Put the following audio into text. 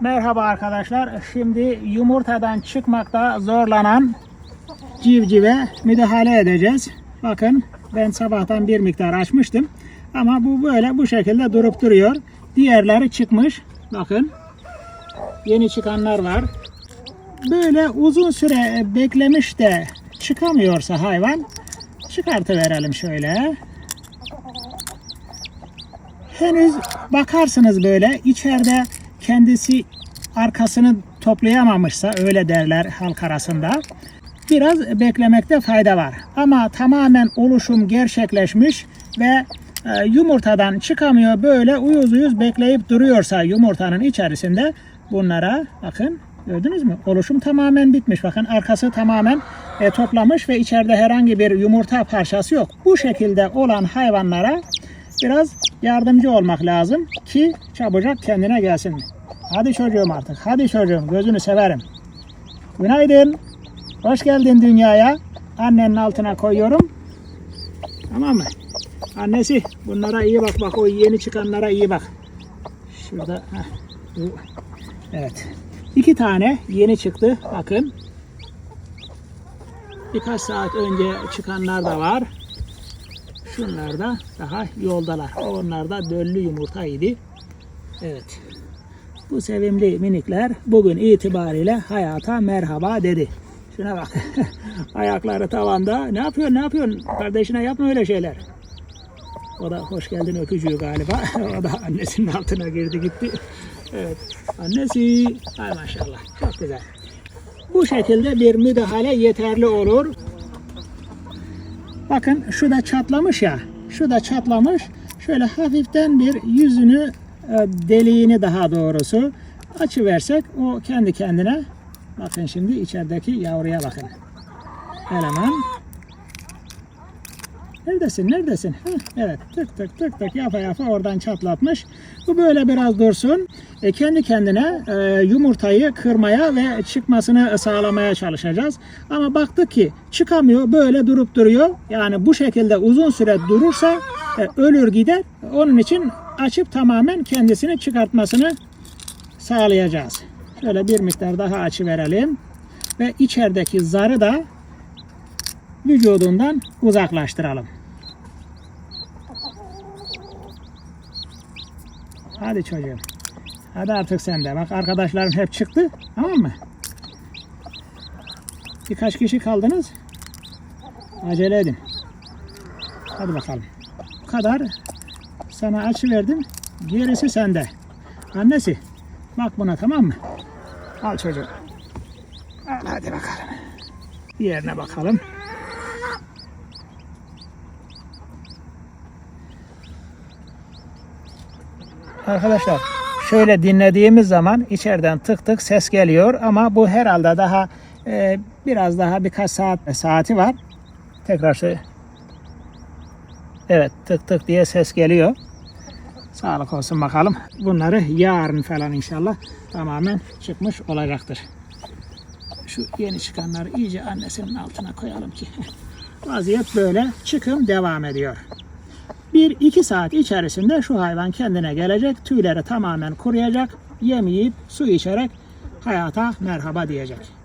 Merhaba arkadaşlar. Şimdi yumurtadan çıkmakta zorlanan civcive müdahale edeceğiz. Bakın ben sabahtan bir miktar açmıştım. Ama bu böyle bu şekilde durup duruyor. Diğerleri çıkmış. Bakın. Yeni çıkanlar var. Böyle uzun süre beklemiş de çıkamıyorsa hayvan çıkartıverelim şöyle. Henüz bakarsınız böyle içeride kendisi arkasını toplayamamışsa öyle derler halk arasında. Biraz beklemekte fayda var. Ama tamamen oluşum gerçekleşmiş ve e, yumurtadan çıkamıyor böyle uyuz uyuz bekleyip duruyorsa yumurtanın içerisinde bunlara bakın gördünüz mü? Oluşum tamamen bitmiş. Bakın arkası tamamen e, toplamış ve içeride herhangi bir yumurta parçası yok. Bu şekilde olan hayvanlara biraz yardımcı olmak lazım ki çabucak kendine gelsin. Hadi çocuğum artık. Hadi çocuğum. Gözünü severim. Günaydın. Hoş geldin dünyaya. Annenin altına koyuyorum. Tamam mı? Annesi bunlara iyi bak bak o yeni çıkanlara iyi bak. Şurada. Evet. İki tane yeni çıktı. Bakın. Birkaç saat önce çıkanlar da var. Şunlar da daha yoldalar. Onlar da döllü yumurtaydı. Evet. Bu sevimli minikler bugün itibariyle hayata merhaba dedi. Şuna bak. Ayakları tavanda. Ne yapıyorsun ne yapıyorsun? Kardeşine yapma öyle şeyler. O da hoş geldin öpücüğü galiba. o da annesinin altına girdi gitti. Evet. Annesi. Hay maşallah. Çok güzel. Bu şekilde bir müdahale yeterli olur. Bakın şu da çatlamış ya. Şu da çatlamış. Şöyle hafiften bir yüzünü e, deliğini daha doğrusu açıversek o kendi kendine bakın şimdi içerideki yavruya bakın. Eleman. Neredesin? Neredesin? Heh, evet. Tık tık tık tık yapa yapa oradan çatlatmış. Bu böyle biraz dursun. E, kendi kendine e, yumurtayı kırmaya ve çıkmasını sağlamaya çalışacağız. Ama baktık ki çıkamıyor. Böyle durup duruyor. Yani bu şekilde uzun süre durursa e, ölür gider. Onun için açıp tamamen kendisini çıkartmasını sağlayacağız. Şöyle bir miktar daha açı verelim. Ve içerideki zarı da vücudundan uzaklaştıralım. Hadi çocuğum. Hadi artık sen de. Bak arkadaşların hep çıktı. Tamam mı? Birkaç kişi kaldınız. Acele edin. Hadi bakalım. Bu kadar. Sana açı verdim. Gerisi sende. Annesi. Bak buna tamam mı? Al çocuğum. Al hadi bakalım. Diğerine bakalım. Arkadaşlar şöyle dinlediğimiz zaman içeriden tık tık ses geliyor ama bu herhalde daha e, biraz daha birkaç saat saati var. Tekrar şey Evet tık tık diye ses geliyor. Sağlık olsun bakalım. Bunları yarın falan inşallah tamamen çıkmış olacaktır. Şu yeni çıkanları iyice annesinin altına koyalım ki. Vaziyet böyle. Çıkım devam ediyor. 1-2 saat içerisinde şu hayvan kendine gelecek. Tüyleri tamamen kuruyacak. Yem yiyip su içerek hayata merhaba diyecek.